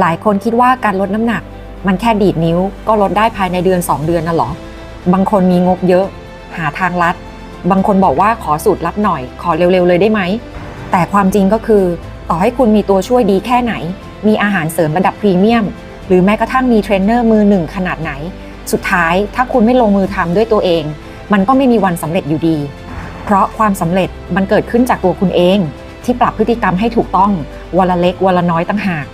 หลายคนคิดว่าการลดน้ำหนัก มันแค่ดีดนิ้ว ก็ลดได้ภายในเดือน 2 เดือนน่ะหรอ บางคนมีงบเยอะ หาทางลัด บางคนบอกว่าขอสูตรลับหน่อย ขอเร็วๆเลยได้ไหม แต่ความจริงก็คือ ต่อให้คุณมีตัวช่วยดีแค่ไหน มีอาหารเสริมระดับพรีเมียม หรือแม้กระทั่งมีเทรนเนอร์มือหนึ่งขนาดไหน สุดท้ายถ้าคุณไม่ลงมือทำด้วยตัวเอง มันก็ไม่มีวันสำเร็จอยู่ดี เพราะความสำเร็จมันเกิดขึ้นจากตัวคุณเอง ที่ปรับพฤติกรรมให้ถูกต้องวันละเล็กวันละน้อยต่างหาก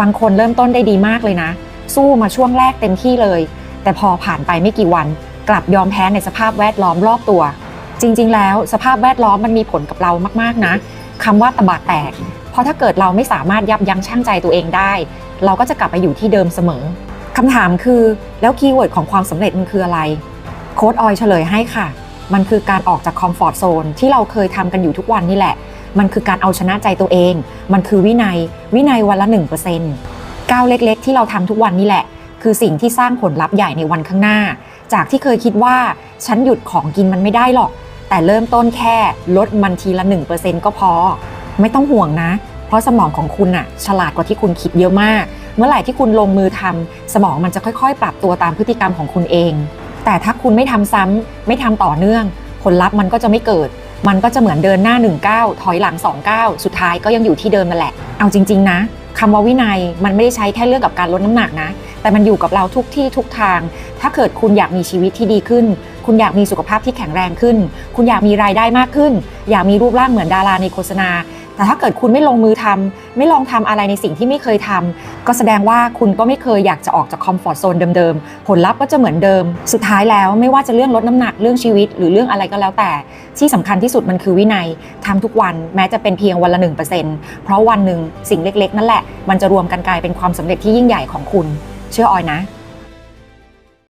บางคนเริ่มต้นได้ดีมากเลยนะ สู้มาช่วงแรกเต็มที่เลย แต่พอผ่านไปไม่กี่วัน กลับยอมแพ้ในสภาพแวดล้อมรอบตัว จริง ๆ แล้วสภาพแวดล้อมมันมีผลกับเรามากๆนะคำว่าตะบะแตก เพราะถ้าเกิดเราไม่สามารถยับยั้งชั่งใจตัวเองได้ เราก็จะกลับไปอยู่ที่เดิมเสมอคำถามคือแล้วคีย์เวิร์ดของความสำเร็จมันคืออะไร โค้ดออยเฉลยให้ค่ะ มันคือการออกจากคอมฟอร์ทโซนที่เราเคยทำกันอยู่ทุกวันนี่แหละ มันคือการเอาชนะใจตัวเอง มันคือวินัย วินัยวันละ1%ก้าวเล็กๆ ที่เราทำทุกวันนี่แหละ คือสิ่งที่สร้างผลลัพธ์ใหญ่ในวันข้างหน้า จากที่เคยคิดว่าฉันหยุดของกินมันไม่ได้หรอก แต่เริ่มต้นแค่ลดมันทีละ1%ก็พอ ไม่ต้องห่วงนะ เพราะสมองของคุณน่ะฉลาดกว่าที่คุณคิดเยอะมาก เมื่อไหร่ที่คุณลงมือทำสมองมันจะค่อยๆ ปรับตัวตามพฤติกรรมของคุณเอง แต่ถ้าคุณไม่ทำซ้ำไม่ทำต่อเนื่อง ผลลัพธ์มันก็จะไม่เกิด มันก็จะเหมือนเดินหน้า1ก้าถอยหลัง2ก้าสุดท้ายก็ยังอยู่ที่เดิมนั่นแหละ เอาจริง ๆ นะคำว่าวินัยมันไม่ได้ใช้แค่เรื่องกับการลดน้ำหนักนะ แต่มันอยู่กับเราทุกที่ทุกทาง ถ้าเกิดคุณอยากมีชีวิตที่ดีขึ้น คุณอยากมีสุขภาพที่แข็งแรงขึ้น คุณอยากมีรายได้มากขึ้น อยากมีรูปร่างเหมือนดาราในโฆษณา แต่ถ้าเกิดคุณไม่ลงมือทำไม่ลองทำอะไรในสิ่งที่ไม่เคยทำก็แสดงว่าคุณก็ไม่เคยอยากจะออกจากคอมฟอร์ทโซนเดิมๆ ผลลัพธ์ก็จะเหมือนเดิม สุดท้ายแล้วไม่ว่าจะเรื่องลดน้ำหนักเรื่องชีวิต หรือเรื่องอะไรก็แล้วแต่ ที่สำคัญที่สุดมันคือวินัยทำทุกวันแม้จะเป็นเพียงวันละ1%เพราะวันหนึ่งสิ่งเล็กๆ นั่นแหละมันจะรวมกันกลายเป็นความสำเร็จที่ยิ่งใหญ่ของคุณ เชื่อออยนะ